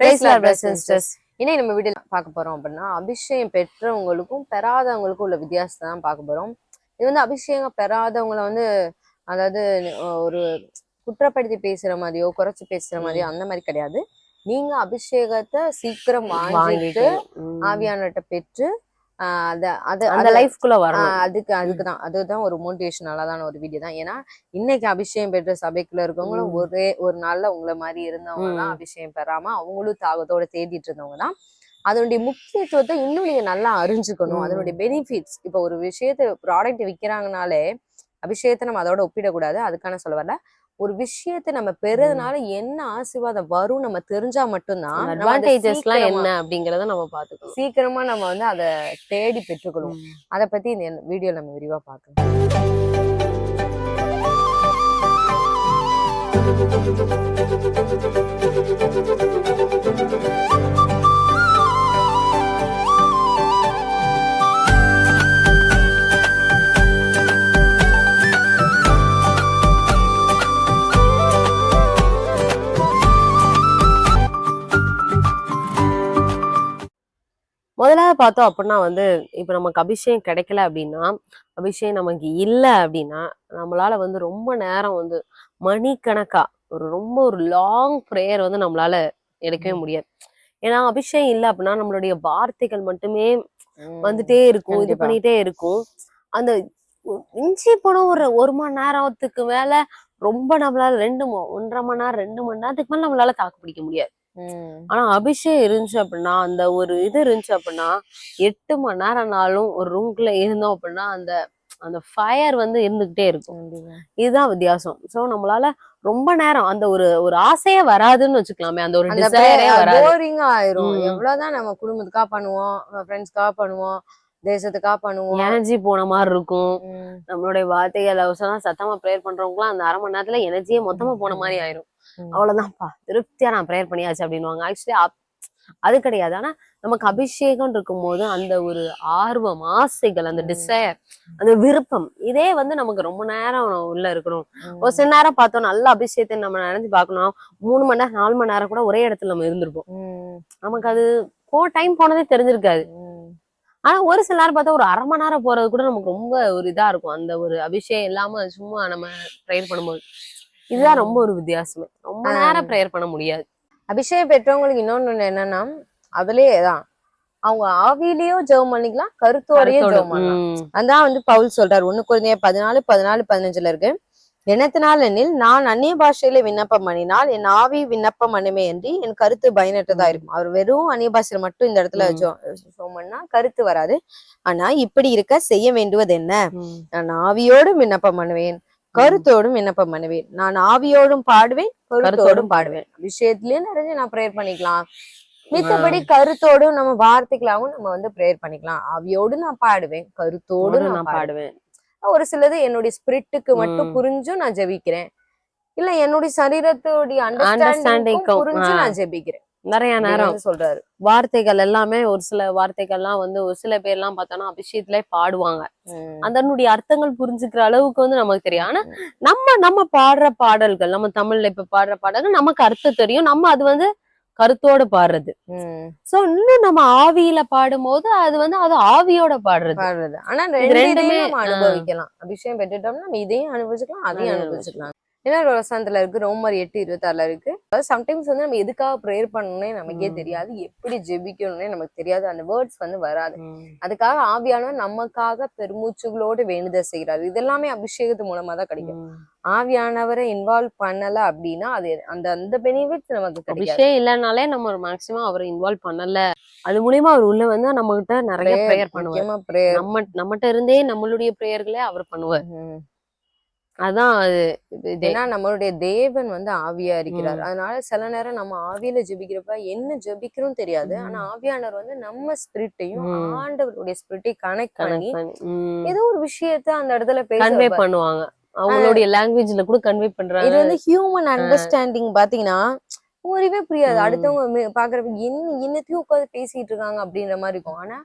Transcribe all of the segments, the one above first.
இன்னைக்கு நம்ம வீடியோ பார்க்க போறோம் அப்படின்னா அபிஷேகம் பெற்றவங்களுக்கும் பெறாதவங்களுக்கும் உள்ள வித்தியாசத்தை தான் பார்க்க போறோம். இது வந்து அபிஷேகம் பெறாதவங்கள வந்து அதாவது ஒரு குற்றப்படுத்தி பேசுற மாதிரியோ குறைச்சு பேசுற மாதிரியோ அந்த மாதிரி கிடையாது. நீங்க அபிஷேகத்தை சீக்கிரம் வாங்கிட்டு. ஆவியானட்ட பெற்று அந்த அத- லைஃப்குள்ள ஆஹ் வரணும். அதுக்கு அதுக்கு தான். அதுதான் ஒரு மோட்டிவேஷனலான ஒரு வீடியோ தான். ஏன்னா இன்னைக்கு அபிஷேகம் பெற்ற சபைக்குள்ள இருக்கவங்களும். ஒரே ஒரு நாள்ல உங்களை மாதிரி இருந்தவங்க தான். அபிஷேகம் பெறாம அவங்களும் தாகத்தோட தேடிட்டு இருந்தவங்க தான். அதனுடைய முக்கியத்துவத்தை இன்னும் நீங்க நல்லா அறிஞ்சுக்கணும். அதனுடைய பெனிஃபிட்ஸ் இப்போ ஒரு விஷயத்த ப்ராடக்ட் விற்கிறாங்கனாலே அபிஷேகத்தை நம்ம அதோட ஒப்பிடக்கூடாது. அதுக்கான சொல்ல வரல. ஒரு விஷயத்தை நம்ம பெறதுனால என்ன ஆசீர்வாதம் வரும் நம்ம தெரிஞ்சா மட்டும்தான் நம்ம அதை அட்வான்டேஜஸ் எல்லாம் சீக்கிரமா- என்ன அப்படிங்கறத நம்ம பாத்துக்கணும் சீக்கிரமா நம்ம வந்து அதை தேடி பெற்றுக்கொள்வோம் ம். அதை பத்தி இந்த வீடியோ நம்ம விரிவா பார்க்கலாம். பார்த்தோம் அப்படின்னா வந்து இப்ப நமக்கு அபிஷேகம் கிடைக்கல அப்படின்னா அபிஷேகம் நமக்கு இல்ல அப்படின்னா நம்மளால வந்து ரொம்ப நேரம் வந்து மணிக்கணக்கா ஒரு ரொம்ப ஒரு லாங் ப்ரேயர் வந்து நம்மளால எடுக்கவே முடியாது ஏன்னா அபிஷேகம் இல்ல அப்படின்னா நம்மளுடைய வார்த்தைகள் மட்டுமே. வந்துட்டே இருக்கும் இது. பண்ணிட்டே இருக்கும் அந்த மிஞ்சி போன ஒரு ஒரு மணி நேரத்துக்கு மேல ரொம்ப நம்மளால ரெண்டு ஒன்றரை மணி நேரம் ரெண்டு மணி நேரத்துக்கு மேல நம்மளால தாக்கு பிடிக்க முடியாது. ஆனா அபிஷேகம் இருந்துச்சு அப்படின்னா அந்த ஒரு இது இருந்துச்சு அப்படின்னா எட்டு மணி நேரம்னாலும் ஒரு ரூம்குள்ள இருந்தோம் அப்படின்னா அந்த அந்த ஃபயர் வந்து இருந்துகிட்டே இருக்கும். இதுதான் வித்தியாசம் சோ நம்மளால ரொம்ப நேரம் அந்த ஒரு ஒரு ஆசையே வராதுன்னு வச்சுக்கலாமே அந்த ஒரு டிசைரே வராது ஆயிரும். எவ்வளவுதான் நம்ம குடும்பத்துக்கா பண்ணுவோம் ஃப்ரெண்ட்ஸ்க்காக பண்ணுவோம் தேசத்துக்கா பண்ணுவோம் எனர்ஜி போன மாதிரி இருக்கும். நம்மளுடைய வார்த்தைகள் அவசரம் சத்தமா ப்ரேயர் பண்றவங்களாம் அந்த அரை மணி நேரத்துல எனர்ஜியே மொத்தமா போன மாதிரி ஆயிரும். அவ்வளவுதான்ப்பா. திருப்தியா நான் ப்ரேயர் பண்ணியாச்சு அப்படின்னுவாங்க. ஆக்சுவலி அது கிடையாது. ஆனா நமக்கு அபிஷேகம் இருக்கும்போது அந்த ஒரு ஆர்வம் ஆசைகள் அந்த. டிசைர் அந்த விருப்பம் இதே வந்து நமக்கு ரொம்ப நேரம் உள்ள இருக்கணும். ஒரு சில நேரம் பார்த்தோம் நல்ல அபிஷேகத்தை நம்ம நினைச்சு பார்க்கணும். மூணு மணி நேரம் நாலு மணி நேரம் கூட ஒரே இடத்துல நம்ம இருந்திருப்போம். நமக்கு அது போ டைம் போனதே தெரிஞ்சிருக்காது. ஆனா ஒரு சில நேரம் பார்த்தா ஒரு அரை மணி நேரம் போறது கூட நமக்கு ரொம்ப ஒரு இதா இருக்கும். அந்த ஒரு அபிஷேகம் இல்லாம சும்மா நம்ம ப்ரேயர் பண்ணும்போது. இதுதான் ரொம்ப ஒரு வித்தியாசமே. ரொம்ப நேரம் ப்ரேயர் பண்ண முடியாது. அபிஷேகம் பெற்றவங்களுக்கு இன்னொன்னு ஒண்ணு என்னன்னா அதுலயே தான். அவங்க ஆவியிலயும் ஜெபம் பண்ணிக்கலாம் கருத்தோடயும் கருத்தோட. ஜெபம் பண்ணலாம். அதான் வந்து பவுல் சொல்றாரு. ஒண்ணு குறைந்த பதினாலு பதினாலு பதினஞ்சுல இருக்கு. எனத்தினால் எனில் நான் அந்நிய பாஷையில விண்ணப்பம் பண்ணினால் என் ஆவி விண்ணப்பம் பண்ணுமே என்று என் கருத்து பயனற்றதா இருக்கும். அவர் வெறும் அந்நிய பாஷையில மட்டும் இந்த இடத்துல பண்ணா கருத்து வராது. ஆனா இப்படி இருக்க செய்ய வேண்டுவது என்ன. நான் ஆவியோடும் விண்ணப்பம் பண்ணுவேன். கருத்தோடும் விண்ணப்பம் பண்ணுவேன். நான் ஆவியோடும் பாடுவேன் கருத்தோடும் கருத்தோடும் பாடுவேன். விஷயத்திலயும் நிறைஞ்சு நான் ப்ரேயர் பண்ணிக்கலாம். மித்தபடி கருத்தோடும் நம்ம வார்த்தைகளாவும் நம்ம வந்து ப்ரேயர் பண்ணிக்கலாம். ஆவியோடு நான் பாடுவேன் கருத்தோடு நான் பாடுவேன். ஒரு சிலது என்னுடைய ஸ்பிரிட்டுக்கு மட்டும். புரிஞ்சும் நான் ஜெபிக்கிறேன். இல்ல என்னுடைய சரீரத்தோடைய க்கும், புரிஞ்சு. நான் ஜெபிக்கிறேன். நிறைய நேரம் சொல்றாரு. வார்த்தைகள் எல்லாமே ஒரு சில வார்த்தைகள்லாம் வந்து ஒரு சில பேர்லாம் பார்த்தோம்னா அபிஷேகத்திலே பாடுவாங்க. அதனுடைய அர்த்தங்கள் புரிஞ்சுக்கிற அளவுக்கு வந்து நமக்கு தெரியும். ஆனா நம்ம நம்ம பாடுற பாடல்கள் நம்ம தமிழ்ல இப்ப பாடுற பாடல்கள் நமக்கு அர்த்தம் தெரியும். நம்ம அது வந்து கருத்தோட பாடுறது. சோ இன்னும் நம்ம ஆவியில பாடும்போது அது வந்து அது ஆவியோட பாடுறது. பாடுறது. ஆனா ரெண்டுமே. அனுபவிக்கலாம். அபிஷேகம் பெற்றுட்டோம்னா நம்ம இதையும் அனுபவிச்சுக்கலாம் அதையும் அனுபவிச்சுக்கலாம். இன்னொரு வசனத்துல இருக்கு ரோமர் எட்டு இருபத்தாறுல இருக்கு. சம்டைம்ஸ் வந்து நம்ம எதுக்காக ப்ரேயர் பண்ணணும்னே நமக்கே. தெரியாது. எப்படி ஜெபிக்கணும்னே நமக்கு தெரியாது. அந்த வேர்ட்ஸ் வந்து வராது. அதுக்காக ஆவியானவர் நமக்காக பெருமூச்சுகளோடு வேண்டுதல் செய்கிறார். இது எல்லாமே அபிஷேகத்து மூலமா தான் கிடைக்கும். ஆவியானவரை இன்வால்வ் பண்ணல அப்படின்னா அது அந்த அந்த பெனிஃபிட்ஸ் நமக்கு அபிஷேகம் இல்லைனாலே நம்ம மேக்சிமம் அவரை இன்வால்வ் பண்ணல. அது மூலியமா அவர் உள்ள வந்து நம்ம கிட்ட நிறைய ப்ரேயர் பண்ணுவார். நம்ம நம்மகிட்ட இருந்தே நம்மளுடைய ப்ரேயர்களே அவர் பண்ணுவார். அதான் அது இது- இது- ஏன்னா நம்மளுடைய தேவன் வந்து ஆவியா இருக்கிறார். அதனால சில நேரம் நம்ம ஆவியில ஜெபிக்கிறப்ப என்ன ஜெபிக்கிறோம் தெரியாது. ஆனா ஆவியானவர் வந்து நம்ம ஸ்பிரிட்டையும். ஆண்டவருடைய ஸ்பிரிட்டையும் கனெக்ட் பண்ணி. ஏதோ ஒரு விஷயத்த அந்த இடத்துல கன்வே. பண்ணுவாங்க அவங்களுடைய லாங்குவேஜ்ல கூட கன்வே இது பண்றாங்க வந்து ஹியூமன் அண்டர்ஸ்டாண்டிங் பாத்தீங்கன்னா ஒருவே புரியாது. அடுத்தவங்க பாக்குறப்ப என்ன என்னத்தையும் உட்காந்து பேசிட்டு இருக்காங்க அப்படின்ற மாதிரி இருக்கும் ஆனா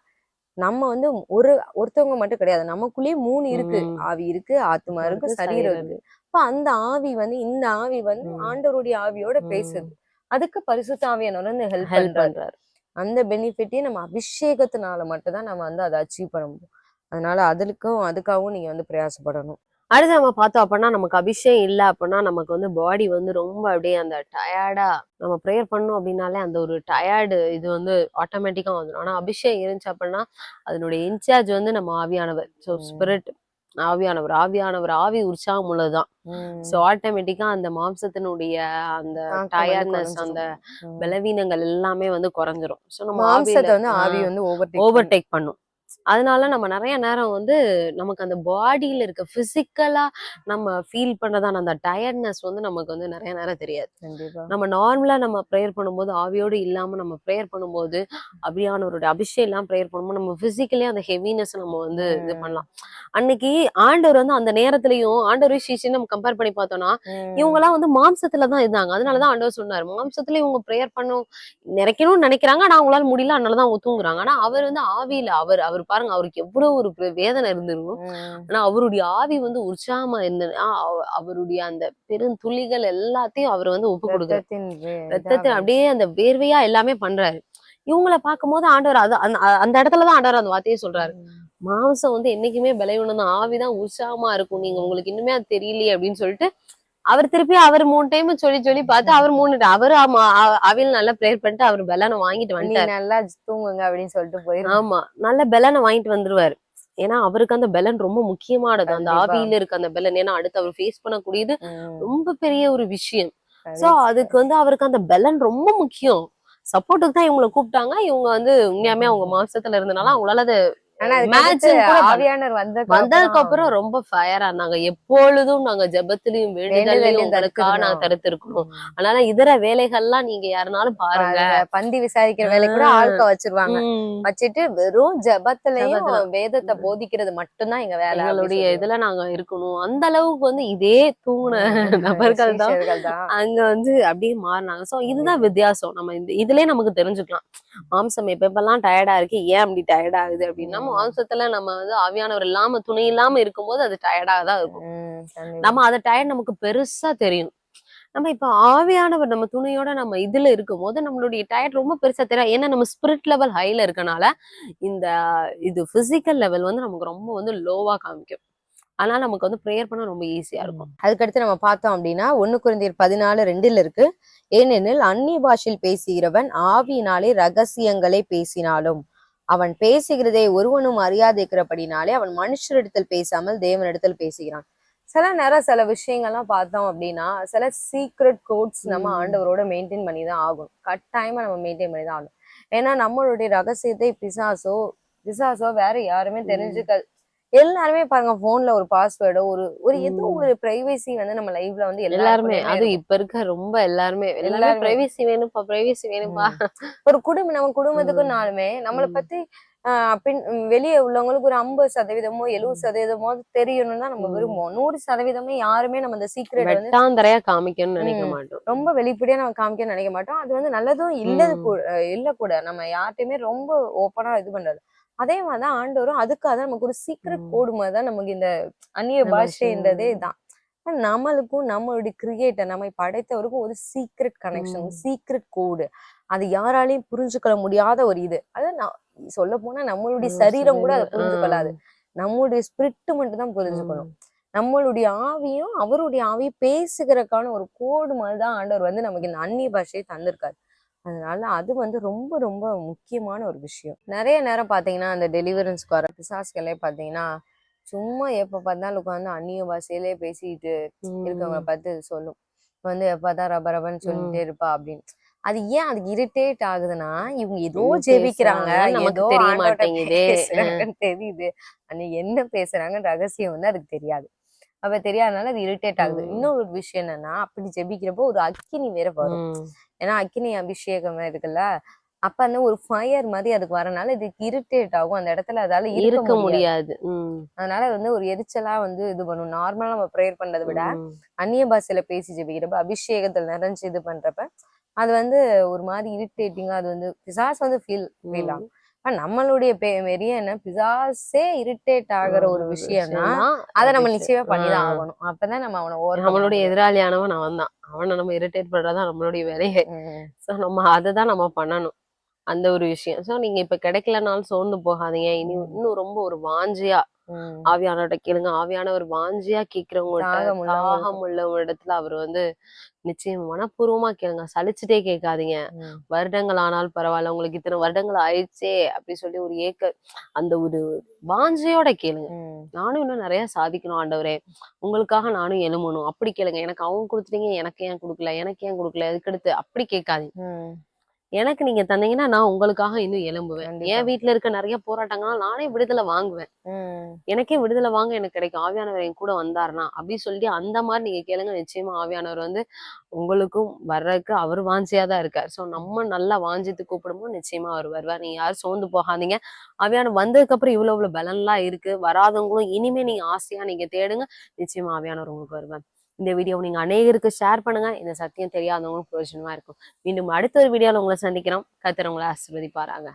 நம்ம வந்து ஒரு ஒருத்தவங்க மட்டும் கிடையாது. நமக்குள்ளேயே மூணு இருக்கு. ஆவி இருக்கு ஆத்மா இருக்கு சரீரம் இருக்கு. அப்ப அந்த ஆவி வந்து இந்த ஆவி வந்து. ஆண்டவருடைய ஆவியோட. பேசுது. அதுக்கு பரிசுத்த ஆவியானவர் வந்து ஹெல்ப் ஹெல்ப் பண்றாரு. அந்த பெனிஃபிட்டையும் நம்ம அபிஷேகத்தினால மட்டும் தான் நம்ம வந்து அதை அச்சீவ் பண்ண முடியும். அதனால அதுக்கும் அதுக்காகவும் நீங்க வந்து பிரயாசப்படணும். அடுத்து நம்ம பார்த்தோம் அப்படின்னா நமக்கு அபிஷேகம் இல்லை அப்படின்னா நமக்கு வந்து பாடி வந்து ரொம்ப அப்படியே அந்த டயர்டா நம்ம ப்ரேயர் பண்ணோம் அப்படின்னாலே அந்த ஒரு டயர்டு இது வந்து ஆட்டோமேட்டிக்கா வந்துடும் ஆனா அபிஷேகம் இருந்துச்சு அப்படின்னா அதனுடைய இன்சார்ஜ் வந்து நம்ம ஆவியானவர். ஸோ. ஸ்பிரிட் ஆவியானவர் ஆவியானவர் ஆவி உற்சாகம் உள்ளதுதான் ஸோ ஆட்டோமேட்டிக்கா அந்த மாம்சத்தினுடைய அந்த டயர்ட்னஸ் அந்த. பலவீனங்கள் எல்லாமே வந்து குறைஞ்சிரும். ஸோ நம்ம மாம்சத்தை வந்து ஆவி வந்து ஓவர் ஓவர்டேக் பண்ணும். அதனால நம்ம நிறைய நேரம் வந்து நமக்கு அந்த பாடியில இருக்க பிசிக்கலா நம்ம ஃபீல் பண்ணதான அந்த டயர்ட்னஸ் வந்து நமக்கு வந்து நிறைய நேரம் தெரியாது. நம்ம நார்மலா நம்ம ப்ரேயர் பண்ணும்போது ஆவியோடு இல்லாம நம்ம ப்ரேயர் பண்ணும்போது அப்படியானவருடைய அபிஷேகம் எல்லாம் ப்ரேயர் பண்ணும்போது நம்ம பிசிக்கலி அந்த ஹெவினஸ் நம்ம வந்து இது. பண்ணலாம். அன்னைக்கு ஆண்டவர் வந்து அந்த நேரத்திலயும் ஆண்டவர் சீசி நம்ம கம்பேர் பண்ணி பார்த்தோம்னா. இவங்க எல்லாம் வந்து மாம்சத்துல தான் இருந்தாங்க. அதனாலதான் ஆண்டவர் சொன்னாரு. மாம்சத்துல இவங்க ப்ரேயர் பண்ணும் நிறைக்கணும்னு நினைக்கிறாங்க. ஆனா அவங்களால முடியல. அதனாலதான் அவங்க தூங்குறாங்க. ஆனா அவர் வந்து ஆவியில அவர் அவர் பாருங்க அவருக்கு எவ்வளவு ஒரு வேதனை இருந்திருக்கும். ஆனா அவருடைய ஆவி வந்து உற்சாகமா அவ- அவருடைய அந்த பெருந்துளிகள் எல்லாத்தையும் அவர் வந்து ஒப்பு கொடுக்குறாரு. ரத்தத்தின் அப்படியே அந்த வேர்வையா எல்லாமே பண்றாரு. இவங்கள பார்க்கும்போது ஆண்டவர் அது அந்த இடத்துலதான் ஆண்டவர் அந்த வார்த்தையை சொல்றாரு. மாம்சம் வந்து என்னைக்குமே தான் ஆவிதான் உற்சாகமா இருக்கும். நீங்க உங்களுக்கு இன்னுமே அது தெரியலையே அப்படின்னு சொல்லிட்டு அவர் திருப்பி அவர் மூணு டைம் சொல்லி சொல்லி பார்த்து அவர் மூணு அவர் அவையில் நல்லா ப்ரேயர் பண்ணிட்டு அவர் பெலனை வாங்கிட்டு வந்துட்டாரு. நல்லா தூங்குங்க அப்படின்னு சொல்லிட்டு போயிரு. ஆமா நல்ல பெலனை வாங்கிட்டு வந்துருவாரு. ஏன்னா அவருக்கு அந்த பெலன் ரொம்ப முக்கியமானது. அந்த. ஆவியில இருக்க அந்த பெலன் ஏன்னா அடுத்து அவர் ஃபேஸ் பண்ணக்கூடியது. ரொம்ப பெரிய ஒரு விஷயம். சோ அதுக்கு வந்து அவருக்கு அந்த பெலன் ரொம்ப முக்கியம். சப்போர்ட்டுக்கு தான் இவங்களை கூப்பிட்டாங்க. இவங்க வந்து உண்மையாமே அவங்க மாம்சத்துல இருந்தனால அவங்களால அதை வந்ததுக்கு அப்புறம் ரொம்ப ஃபயரா இருந்தாங்க எப்பொழுதும் நாங்க ஜெபத்திலையும் வேண்டுதலையும் உங்களுக்காக நாங்க. தடுத்திருக்கணும் அதனால இதர வேலைகள்லாம் நீங்க யாருனாலும் பாருங்க. பந்தி விசாரிக்கிற வேலை கூட ஆ. ஆட்க வச்சிருவாங்க. வச்சுட்டு வெறும் ஜெபத்திலையும் ஜெபத்துல. வேதத்தை போதிக்கிறது மட்டும்தான் எங்க வேலை எங்களுடைய. இதுல நாங்க இருக்கணும். அந்த அளவுக்கு வந்து இதே தூங்குன நபர்கள் தான் அங்க வந்து அப்படியே மாறினாங்க. சோ இதுதான் வித்தியாசம். நம்ம இந்த இதுலயே நமக்கு தெரிஞ்சுக்கலாம். மாம்சம் எப்ப எப்பெல்லாம் டயர்டா இருக்கு? ஏன் அப்படி டயர்ட் ஆகுது? அப்படின்னா. மாம்சத்துல நம்ம வந்து ஆவியானவர் இல்லாம துணை இல்லாம இருக்கும்போது அது டயர்டா தான் இருக்கும். நம்ம அந்த டயர்ட் நமக்கு பெருசா தெரியும். நம்ம இப்ப ஆவியானவர் நம்ம துணையோட நம்ம இதுல இருக்கும்போது நம்மளுடைய டயர்ட் ரொம்ப பெருசா தெரியும் ஏன்னா நம்ம ஸ்பிரிட் லெவல் ஹைல இருக்கனால இந்த இது பிசிக்கல் லெவல் வந்து நமக்கு ரொம்ப வந்து லோவா காமிக்கும். அதனால நமக்கு வந்து ப்ரேயர் பண்ண ரொம்ப ஈஸியா இருக்கும். அதுக்கடுத்து நம்ம பார்த்தோம் அப்படின்னா ஒண்ணு குருந்தியர் பதினாலு ரெண்டுல இருக்கு. ஏனெனில் அந்நிய பாஷையில் பேசுகிறவன் ஆவியினாலே ரகசியங்களை பேசினாலும் அவன் பேசுகிறதை ஒருவனும் அறியாதிருக்கிறபடினாலே அவன் மனுஷரிடத்தில் பேசாமல் தேவனிடத்தில் பேசுகிறான் சில நேரம் சில விஷயங்கள்லாம் பார்த்தோம் அப்படின்னா சில சீக்ரெட் கோட்ஸ் நம்ம. ஆண்டவரோட மெயின்டைன் பண்ணி தான் ஆகணும் கட்டாயமா நம்ம மெயின்டைன் பண்ணி தான் ஆகணும் ஏன்னா நம்மளுடைய ரகசியத்தை பிசாசோ பிசாசோ வேற யாருமே. தெரிஞ்சுக்க எல்லாருமே பாருங்க போன்ல ஒரு பாஸ்வேர்டோ ஒரு ஒரு ஏதோ. ஒரு பிரைவசி வந்து நம்ம லைஃப்ல வந்து எல்லாருமே அது இப்ப இருக்க ரொம்ப எல்லாருமே எல்லாருமே. பிரைவேசி வேணும்ப்பா பிரைவேசி வேணும்ப்பா ஒரு குடும்பம் நம்ம குடும்பத்துக்குனாலுமே நம்மள. பத்தி பின் வெளியே உள்ளவங்களுக்கு ஒரு ஐம்பது சதவீதமோ எழுபது சதவீதமோ தெரியணும்னு தான் நம்ம. விரும்புவோம் நூறு சதவீதமே யாருமே நம்ம இந்த சீக்ரெட் வந்து காமிக்கணும்னு நினைக்க. மாட்டோம் ரொம்ப வெளிப்படையா நம்ம காமிக்க நினைக்க மாட்டோம் அது வந்து நல்லதும் இல்லது. கூட இல்ல கூட நம்ம யார்ட்டையுமே ரொம்ப ஓப்பனா இது பண்றது அதே மாதிரிதான் ஆண்டவரும் அதுக்காக தான் நமக்கு ஒரு சீக்ரெட் ம். கோடு மாதிரி தான் நமக்கு இந்த அந்நிய பாஷைன்றதே பாஷை. தான் நம்மளுக்கும் நம்மளுடைய கிரியேட்டர் நம்மை படைத்தவருக்கும் ஒரு சீக்ரெட் கனெக்ஷன். சீக்ரெட் கோடு அது யாராலையும் புரிஞ்சுக்கொள்ள முடியாத ஒரு இது அது நான் சொல்ல போனா நம்மளுடைய சரீரம் கூட அதை சரி. புரிஞ்சு கொள்ளாது நம்மளுடைய ஸ்பிரிட் மட்டும் தான் புரிஞ்சுக்கணும் நம்மளுடைய ஆவியும் அவருடைய ஆவியும் பேசுகிறதுக்கான ஒரு கோடு மாதிரி தான் ஆண்டவர் வந்து நமக்கு இந்த அந்நிய பாஷையை தந்திருக்காரு அதனால அது வந்து ரொம்ப ரொம்ப முக்கியமான ஒரு விஷயம். நிறைய நேரம் பாத்தீங்கன்னா அந்த டெலிவரன்ஸ்க்கு வர பிசாஸ்களே பாத்தீங்கன்னா சும்மா எப்ப பார்த்தாலும் உட்காந்து அந்நிய பாஷையிலே பேசிட்டு ம். இருக்கவங்கள பார்த்து சொல்லும். வந்து எப்பதான் ரப ரபன்னு சொல்லிட்டே. இருப்பா அப்படின்னு. அது ஏன் அதுக்கு இரிட்டேட் ஆகுதுன்னா இவங்க ஏதோ ஜெபிக்கிறாங்க ஏதோ தெரியுது. ஆனா என்ன பேசுறாங்கன்னு ரகசியம் வந்து அதுக்கு தெரியாது. அப்ப தெரியாதனால அது இரிட்டேட் ஆகுது. இன்னொரு விஷயம் என்னன்னா அப்படி ஜெபிக்கிறப்போ ஒரு அக்கினி வேற வரும். ஏன்னா அக்கினி அபிஷேகம் இருக்குல்ல அப்ப அந்த ஒரு ஃபயர் மாதிரி அதுக்கு வரனால இதுக்கு இரிட்டேட் ஆகும் அந்த இடத்துல அதால இருக்க முடியாது. அதனால வந்து ஒரு எரிச்சலா வந்து இது பண்ணும் நார்மலா நம்ம ப்ரேயர் பண்றதை விட. அந்நிய பாஷையில பேசி ஜெபிக்கிறப்ப அபிஷேகத்துல நிறைஞ்சு இது பண்றப்ப அது வந்து ஒரு மாதிரி இரிட்டேட்டிங்கா அது வந்து பிசாஸ் வந்து ஃபீல் ஃபீல். ஆகும் ஆனா நம்மளுடைய பெரிய என்ன பிசாசே இரிட்டேட் ஆகுற ஒரு விஷயம்னா அதை நம்ம நிச்சயமா. பண்ணிதான் ஆகணும். அப்பதான் நம்ம அவனை ஓவர் நம்மளுடைய எதிராளியானவன் அவன் தான் அவனை நம்ம இரிட்டேட் பண்றதுதான் நம்மளுடைய வேலையே. சோ நம்ம அதை தான் நம்ம பண்ணணும். அந்த ஒரு விஷயம். சோ நீங்க இப்ப கிடைக்கலனாலும் சோர்ந்து போகாதீங்க. இனி. இன்னும் ரொம்ப ஒரு வாஞ்சியா ஆவியானவர்கிட்ட கேளுங்க. ஆவியானவர் வாஞ்சியா கேக்குறவங்கள்ட்ட தாகம் இடத்துல அவர் வந்து நிச்சயம் மனப்பூர்வமா கேளுங்க. சலிச்சுட்டே கேட்காதீங்க. வருடங்கள் ஆனால் பரவாயில்ல. உங்களுக்கு இத்தனை வருடங்கள் ஆயிடுச்சே அப்படி சொல்லி ஒரு ஏக்க அந்த ஒரு வாஞ்சையோட கேளுங்க. நானும் இன்னும் நிறைய சாதிக்கணும் ஆண்டவரே. உங்களுக்காக நானும் எழுமணும் அப்படி கேளுங்க. எனக்கு அவங்க கொடுத்துட்டீங்க எனக்கு ஏன் கொடுக்கல எனக்கு ஏன் கொடுக்கல அதுக்கடுத்து அப்படி கேட்காதீங்க. எனக்கு நீங்க தந்தீங்கன்னா நான் உங்களுக்காக இன்னும் கண்டிப்பா. என் வீட்ல இருக்க நிறைய போராட்டங்கள்லாம் நானே விடுதலை வாங்குவேன். எனக்கே விடுதலை வாங்க எனக்கு கிடைக்கும். ஆவியானவர் என் கூட வந்தாருன்னா அப்படி சொல்லி அந்த மாதிரி நீங்க கேளுங்க நிச்சயமா ஆவியானவர் வந்து உங்களுக்கும் வர்றதுக்கு அவர் வாஞ்சியா தான் இருக்கார். சோ நம்ம நல்லா வாஞ்சித்து கூப்பிடும்போது நிச்சயமா அவர் வருவார். நீங்க யாரும் சோர்ந்து போகாதீங்க. ஆவியானவர் வந்ததுக்கு அப்புறம் இவ்வளவு இவ்வளவு பலன்லாம் இருக்கு. வராதவங்களும் இனிமே நீங்க ஆசையா நீங்க தேடுங்க. நிச்சயமா ஆவியானவர் உங்களுக்கு வருவார். இந்த வீடியோ நீங்க அநேகருக்கு ஷேர் பண்ணுங்க. இந்த சத்தியம் தெரியாதவங்களும் பிரயோஜனமா இருக்கும். மீண்டும் அடுத்த ஒரு வீடியோவில் உங்களை சந்திக்கிறோம். கத்துறவங்களை ஆசிர்வதிப்பாராங்க